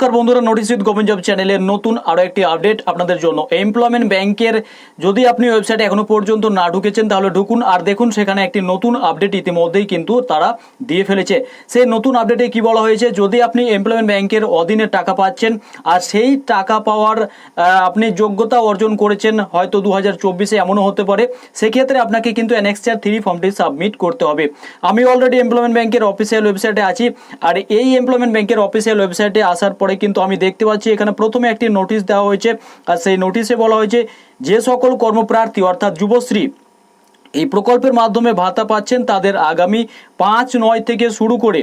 নমস্কার বন্ধুরা notice with government job চ্যানেলের নতুন আরও একটি আপডেট আপনাদের জন্য। এমপ্লয়মেন্ট ব্যাংকের যদি আপনি ওয়েবসাইটে এখনও পর্যন্ত না ঢুকেছেন, তাহলে ঢুকুন আর দেখুন সেখানে একটি নতুন আপডেট ইতিমধ্যেই কিন্তু তারা দিয়ে ফেলেছে। সেই নতুন আপডেটে কি বলা হয়েছে? যদি আপনি এমপ্লয়মেন্ট ব্যাংকের অধীনে টাকা পাচ্ছেন আর সেই টাকা পাওয়ার আপনি যোগ্যতা অর্জন করেছেন, হয়তো দু হাজার চব্বিশে এমনও হতে পারে, সেক্ষেত্রে আপনাকে কিন্তু অ্যানেক্সচার থ্রি ফর্মটি সাবমিট করতে হবে। আমি অলরেডি এমপ্লয়মেন্ট ব্যাংকের অফিসিয়াল ওয়েবসাইটে আছি, আর এই এমপ্লয়মেন্ট ব্যাংকের অফিসিয়াল ওয়েবসাইটে আসার পরে কিন্তু আমি দেখতে পাচ্ছি এখানে প্রথমে একটি নোটিশ দেওয়া হয়েছে। আর সেই নোটিশে বলা হয়েছে, যে সকল কর্মপ্রার্থী অর্থাৎ যুবশ্রী এই প্রকল্পের মাধ্যমে ভাতা পাচ্ছেন তাদের আগামী পাঁচ নয় থেকে শুরু করে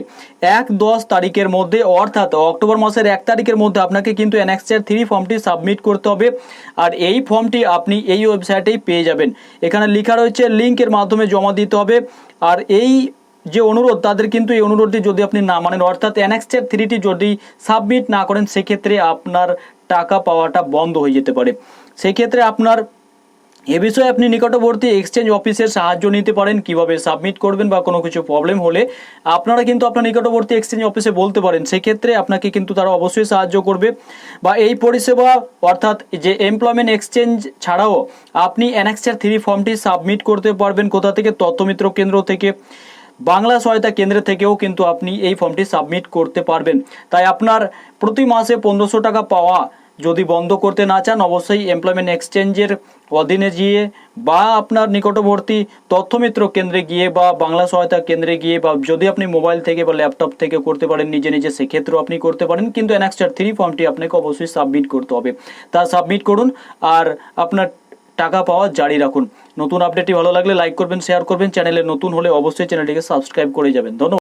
এক দশ তারিখের মধ্যে, অর্থাৎ অক্টোবর মাসের এক তারিখের মধ্যে আপনাকে কিন্তু এনএক্সআর থ্রি ফর্মটি সাবমিট করতে হবে। আর এই ফর্মটি আপনি এই ওয়েবসাইটেই পেয়ে যাবেন। এখানে লেখা রয়েছে লিঙ্কের মাধ্যমে জমা দিতে হবে। আর এই যে অনুরোধ, তাদের কিন্তু এই অনুরোধটি যদি আপনি না মানেন, অর্থাৎ অ্যানেক্সচার থ্রিটি যদি সাবমিট না করেন, সেক্ষেত্রে আপনার টাকা পাওয়াটা বন্ধ হয়ে যেতে পারে। সেক্ষেত্রে আপনার এ বিষয়ে আপনি নিকটবর্তী এক্সচেঞ্জ অফিসের সাহায্য নিতে পারেন, কীভাবে সাবমিট করবেন বা কোনো কিছু প্রবলেম হলে। আপনারা কিন্তু আপনার নিকটবর্তী এক্সচেঞ্জ অফিসে বলতে পারেন, সেক্ষেত্রে আপনাকে কিন্তু তারা অবশ্যই সাহায্য করবে। বা এই পরিষেবা, অর্থাৎ যে এমপ্লয়মেন্ট এক্সচেঞ্জ ছাড়াও আপনি অ্যানেক্সচার থ্রি ফর্মটি সাবমিট করতে পারবেন কোথা থেকে, তথ্যমিত্র কেন্দ্র থেকে। বাংলা সহায়তা কেন্দ্র থেকেও কিন্তু আপনি এই ফর্মটি সাবমিট করতে পারবেন। তাই আপনার প্রতি মাসে পনেরোশো টাকা পাওয়া যদি বন্ধ করতে না চান, অবশ্যই এমপ্লয়মেন্ট এক্সচেঞ্জের অধীনে গিয়ে বা আপনার নিকটবর্তী তথ্যমিত্র কেন্দ্রে গিয়ে বা বাংলা সহায়তা কেন্দ্রে গিয়ে বা যদি আপনি মোবাইল থেকে বা ল্যাপটপ থেকে করতে পারেন, নিজে নিজে সেক্ষেত্রেও আপনি করতে পারেন। কিন্তু অ্যানাক্সটার থ্রি ফর্মটি আপনাকে অবশ্যই সাবমিট করতে হবে। তা সাবমিট করুন। আর আপনার টাকা পাওয়া জারি রাখুন। নতুন আপডেটটি ভালো লাগলে লাইক করবেন শেয়ার করবেন চ্যানেলে নতুন হলে অবশ্যই চ্যানেলটিকে সাবস্ক্রাইব করে যাবেন। ধন্যবাদ।